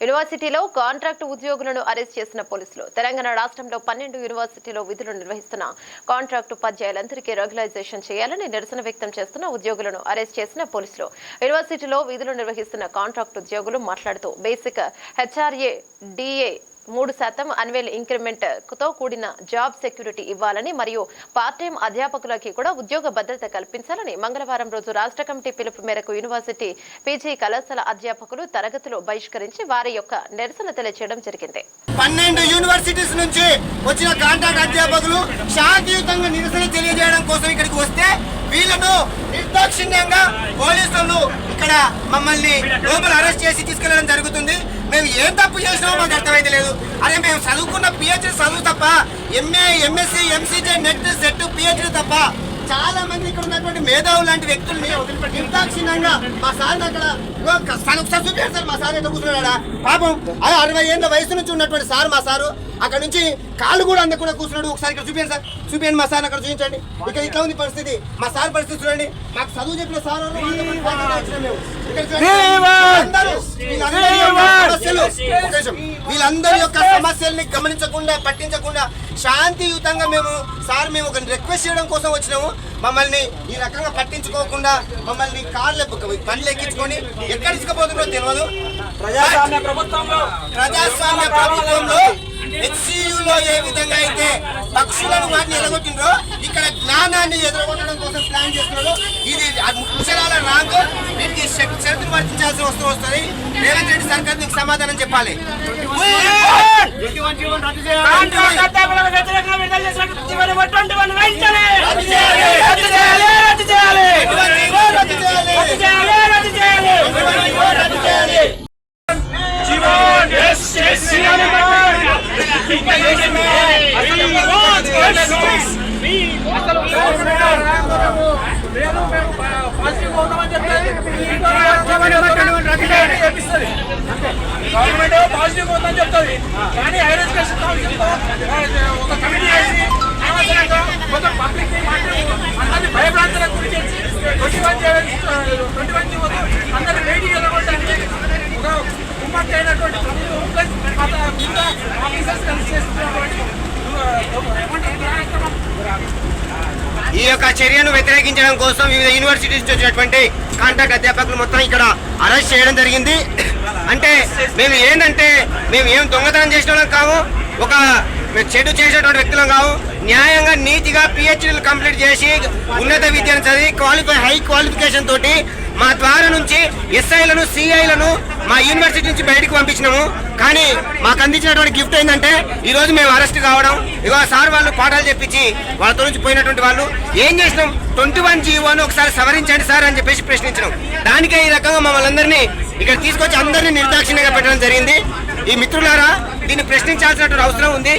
యూనివర్సిటీలో కాంట్రాక్ట్ ఉద్యోగులను అరెస్ట్ చేసిన పోలీసులు. తెలంగాణ రాష్ట్రంలో పన్నెండు యూనివర్సిటీలో విధులు నిర్వహిస్తున్న కాంట్రాక్ట్ ఉపాధ్యాయులందరికీ రెగ్యులైజేషన్ చేయాలని నిరసన వ్యక్తం చేస్తున్న ఉద్యోగులను అరెస్ట్ చేసిన పోలీసులు. యూనివర్సిటీలో విధులు నిర్వహిస్తున్న కాంట్రాక్ట్ ఉద్యోగులు మాట్లాడుతూ బేసిక్ హెచ్ఆర్ఏ డిఏ మూడు శాతం అన్వేల్ ఇంక్రిమెంట్తో కూడిన జాబ్ సెక్యూరిటీ ఇవ్వాలని మరియు పార్ట్ టైం అధ్యాపకులకి కూడా ఉద్యోగ భద్రత కల్పించాలని మంగళవారం రోజు రాష్ట్ర కమిటీ పిలుపు మేరకు యూనివర్సిటీ పీజీ కళాశాల అధ్యాపకులు తరగతులు బహిష్కరించి వారి యొక్క నిరసన తెలియజేయడం జరిగింది. పన్నెండు యూనివర్సిటీస్ నుంచి వచ్చిన కాంట్రాక్ట్ అధ్యాపకులు శాంతియుతంగా నిరసన తెలియజేయడం కోసం ఇక్కడికి వస్తే వీళ్ళను నిర్దాక్షిణ్యంగా పోలీసులు ఇక్కడ మమ్మల్ని లోపల అరెస్ట్ చేసి తీసుకెళ్ళడం జరుగుతుంది. మేము ఏం తప్పు చేసినామో మాకు అర్థమైతే లేదు. అరే మేము చదువుకున్న పిహెచ్డి చదువు తప్ప MA MSc MCJ NET SET PhD తప్ప చాలా మంది ఇక్కడ ఉన్నటువంటి మేధావులు లాంటి వ్యక్తుల్ని నిర్దాక్షిణ్యంగా మా సార్ అక్కడ సార్ ఒకసారి చూపించారు సార్. మా సార్ ఎట్లా కూర్చున్నాడా? పాపం అదే అరవై ఏళ్ళ వయసు నుంచి ఉన్నటువంటి సార్ మా సారు. అక్కడ నుంచి కాళ్ళు కూడా అందకుండా కూర్చున్నాడు. ఒకసారి ఇక్కడ చూపించండి సార్. చూపించండి మా సార్ అక్కడ చూపించండి. ఇక్కడ ఇట్లా ఉంది పరిస్థితి. మా సార్ పరిస్థితి చూడండి. మాకు చదువు చెప్పిన సార్ వాళ్ళు చూడండి. వీళ్ళందరూ యొక్క సమస్యలు ఒక నిమిషం. వీళ్ళందరి యొక్క సమస్యల్ని గమనించకుండా పట్టించకుండా శాంతియుతంగా మేము సార్ మేము ఒక రిక్వెస్ట్ చేయడం కోసం వచ్చినాము మమ్మల్ని ఈ రకంగా పట్టించుకోకుండా మమ్మల్ని కార్లు బండ్లు ఎక్కించుకొని ఎక్కడ తీసుకుపోతుందో తెలియదు ప్రజాస్వామ్య ప్రభుత్వంలో ప్రజాస్వామ్య ప్రభుత్వంలో హెచ్సియులో ఏ విధంగా అయితే పక్షులను వాటిని ఎదగొట్టిండ్రో ఇక్కడ జ్ఞానాన్ని ఎదుర్కొనడం కోసం ప్లాన్ చేస్తున్నాడు. ఇది అక్షరాల రాంగ్. వీటికి శ- షరతులు వర్తించాల్సి వస్తూ వస్తుంది. రేవంత్ రెడ్డి సర్కార్ దీనికి సమాధానం చెప్పాలి. అధ్యాపకులకు గవర్నమెంట్ పాజిటివ్ ఉందని చెప్తుంది కానీ హైర్ ఎడ్యుకేషన్ కౌన్సిల్ ఒక కమిటీ వేసి అనవసరంగా పబ్లిక్ అందరినీ భయభ్రాంతులకు గురి చేసి ట్వంటీ వన్ ట్వంటీ వన్ ఈ యొక్క చర్యను వ్యతిరేకించడం కోసం వివిధ యూనివర్సిటీస్ వచ్చినటువంటి కాంట్రాక్ట్ అధ్యాపకులు మొత్తం ఇక్కడ అరెస్ట్ చేయడం జరిగింది. అంటే మేము ఏంటంటే మేము ఏం దొంగతనం చేసిన కాము కావు ఒక చెడు చేసేటువంటి వ్యక్తులం కావు. న్యాయంగా నీతిగా పిహెచ్డీలు కంప్లీట్ చేసి ఉన్నత విద్యను చదివి క్వాలిఫై హై క్వాలిఫికేషన్ తోటి మా ద్వారా నుంచి ఎస్ఐలను సిఐలను మా యూనివర్సిటీ నుంచి బయటకు పంపించినాము. కానీ మాకు అందించినటువంటి గిఫ్ట్ ఏంటంటే ఈరోజు మేము అరెస్ట్ కావడం. ఇగో సార్ వాళ్ళు పాఠాలు చెప్పించి వాళ్ళతో నుంచి పోయినటువంటి వాళ్ళు ఏం చేసినాం? ట్వంటీ వన్ జీవోను ఒకసారి సవరించండి సార్ అని చెప్పేసి ప్రశ్నించినాం దానికే ఈ రకంగా మమ్మల్ని అందరినీ ఇక్కడ తీసుకొచ్చి అందరినీ నిర్దాక్షిణ్యంగా పెట్టడం జరిగింది. ఈ మిత్రులారా దీన్ని ప్రశ్నించాల్సినటువంటి అవసరం ఉంది.